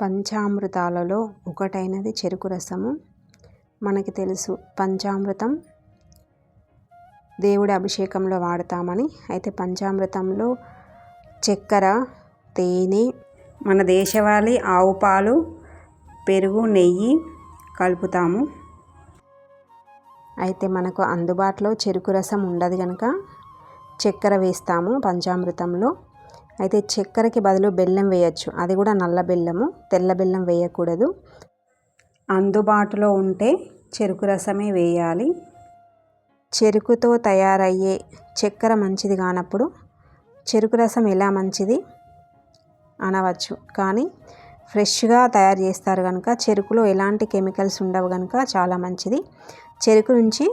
పంచామృతాలలో ఒకటైనది చెరుకు రసము. మనకి తెలుసు పంచామృతం. దేవుడి అభిషేకంలో వాడతామని. అయితే పంచామృతంలో చక్కెర తేనె మన దేశవాళీ ఆవు పాలు పెరుగు నెయ్యి కలుపుతాము. అయితే మనకు అందుబాటులో చెరుకు రసం ఉండదు కనుక చక్కెర వేస్తాము పంచామృతంలో. అయితే చక్కెరకి బదులు బెల్లం వేయచ్చు. అది కూడా నల్ల బెల్లము తెల్ల బెల్లం వేయకూడదు. అందుబాటులో ఉంటే చెరుకు రసమే వేయాలి. చెరుకుతో తయారయ్యే చక్కెర మంచిది కానప్పుడు చెరుకు రసం ఎలా మంచిది అనవచ్చు. కానీ ఫ్రెష్గా తయారు చేస్తారు కనుక చెరుకులో ఎలాంటి కెమికల్స్ ఉండవు కనుక చాలా మంచిది. చెరుకు నుంచి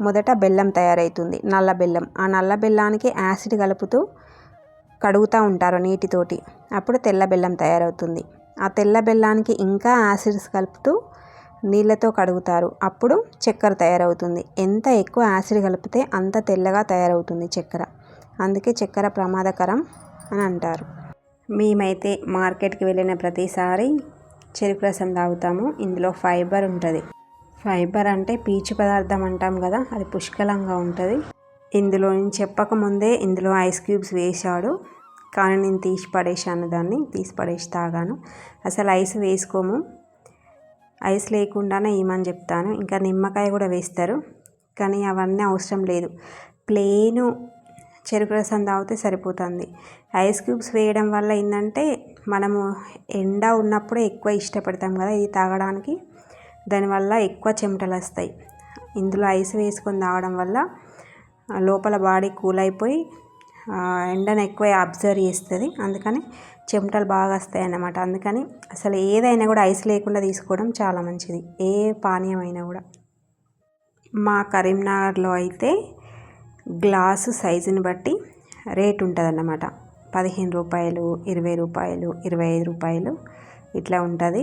మొదట బెల్లం తయారవుతుంది నల్ల బెల్లం. ఆ నల్ల బెల్లానికి యాసిడ్ కలుపుతూ కడుగుతూ ఉంటారు నీటితోటి. అప్పుడు తెల్ల బెల్లం తయారవుతుంది. ఆ తెల్ల బెల్లానికి ఇంకా యాసిడ్స్ కలుపుతూ నీళ్ళతో కడుగుతారు. అప్పుడు చక్కెర తయారవుతుంది. ఎంత ఎక్కువ యాసిడ్ కలిపితే అంత తెల్లగా తయారవుతుంది చక్కెర. అందుకే చక్కెర ప్రమాదకరం అని అంటారు. మేమైతే మార్కెట్కి వెళ్ళిన ప్రతిసారి చెరుకు రసం తాగుతాము. ఇందులో ఫైబర్ ఉంటుంది. ఫైబర్ అంటే పీచు పదార్థం అంటాం కదా అది పుష్కలంగా ఉంటుంది. ఇందులో నేను చెప్పకముందే ఇందులో ఐస్ క్యూబ్స్ వేశాడు. కానీ నేను తీసి పడేసాను దాన్ని తీసి పడేసి తాగాను. అసలు ఐస్ వేసుకోము. ఐస్ లేకుండానే ఏమని చెప్తాను. ఇంకా నిమ్మకాయ కూడా వేస్తారు. కానీ అవన్నీ అవసరం లేదు. ప్లేను చెరుకు రసం తాగితే సరిపోతుంది. ఐస్ క్యూబ్స్ వేయడం వల్ల ఏంటంటే మనము ఎండ ఉన్నప్పుడే ఎక్కువ ఇష్టపడతాం కదా ఇది తాగడానికి. దానివల్ల ఎక్కువ చెమటలు వస్తాయి. ఇందులో ఐస్ వేసుకొని తాగడం వల్ల లోపల బాడీ కూల్ అయిపోయి ఎండను ఎక్కువ అబ్జర్వ్ చేస్తుంది. అందుకని చెమటలు బాగా వస్తాయి అన్నమాట అందుకని అసలు ఏదైనా కూడా ఐస్ లేకుండా తీసుకోవడం చాలా మంచిది. ఏ పానీయం అయినా కూడా. మా కరీంనగర్లో అయితే గ్లాసు సైజుని బట్టి రేట్ ఉంటుంది అన్నమాట పదిహేను రూపాయలు ఇరవై రూపాయలు ఇరవై ఐదు రూపాయలు ఇట్లా ఉంటుంది.